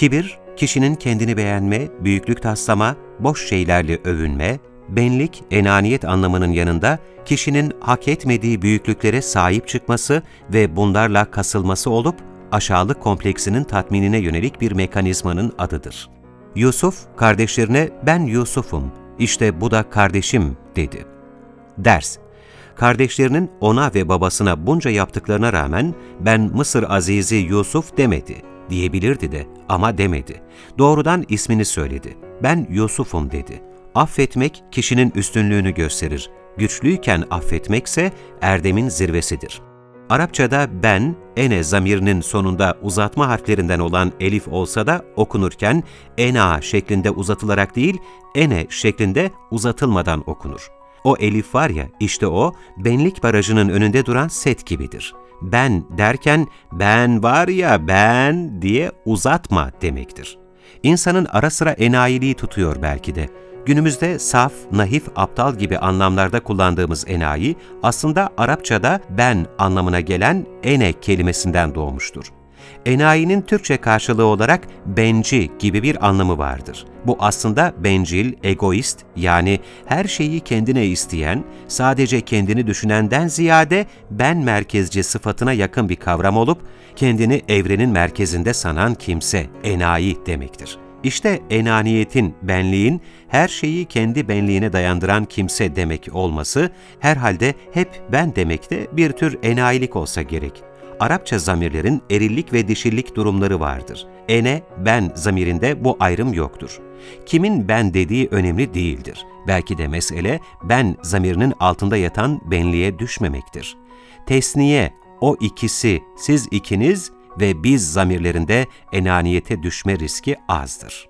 Kibir, kişinin kendini beğenme, büyüklük taslama, boş şeylerle övünme, benlik, enaniyet anlamının yanında kişinin hak etmediği büyüklüklere sahip çıkması ve bunlarla kasılması olup aşağılık kompleksinin tatminine yönelik bir mekanizmanın adıdır. Yusuf, kardeşlerine ben Yusuf'um, işte bu da kardeşim dedi. Ders Kardeşlerinin ona ve babasına bunca yaptıklarına rağmen ben Mısır Azizi Yusuf demedi diyebilirdi de ama demedi. Doğrudan ismini söyledi. Ben Yusuf'um dedi. Affetmek kişinin üstünlüğünü gösterir. Güçlüyken affetmekse erdemin zirvesidir. Arapçada ben, ene zamirinin sonunda uzatma harflerinden olan elif olsa da okunurken ena şeklinde uzatılarak değil, ene şeklinde uzatılmadan okunur. O elif var ya, işte o, benlik barajının önünde duran set gibidir. Ben derken, ben var ya ben diye uzatma demektir. İnsanın ara sıra enayiliği tutuyor belki de. Günümüzde saf, nahif, aptal gibi anlamlarda kullandığımız enayi, aslında Arapçada ben anlamına gelen ene kelimesinden doğmuştur. Enayinin Türkçe karşılığı olarak benci gibi bir anlamı vardır. Bu aslında bencil, egoist yani her şeyi kendine isteyen, sadece kendini düşünenden ziyade ben merkezci sıfatına yakın bir kavram olup kendini evrenin merkezinde sanan kimse, enayi demektir. İşte enaniyetin, benliğin her şeyi kendi benliğine dayandıran kimse demek olması herhalde hep ben demekte bir tür enayilik olsa gerek. Arapça zamirlerin erillik ve dişillik durumları vardır. Ene, ben zamirinde bu ayrım yoktur. Kimin ben dediği önemli değildir. Belki de mesele ben zamirinin altında yatan benliğe düşmemektir. Tesniye, o ikisi, siz ikiniz ve biz zamirlerinde enaniyete düşme riski azdır.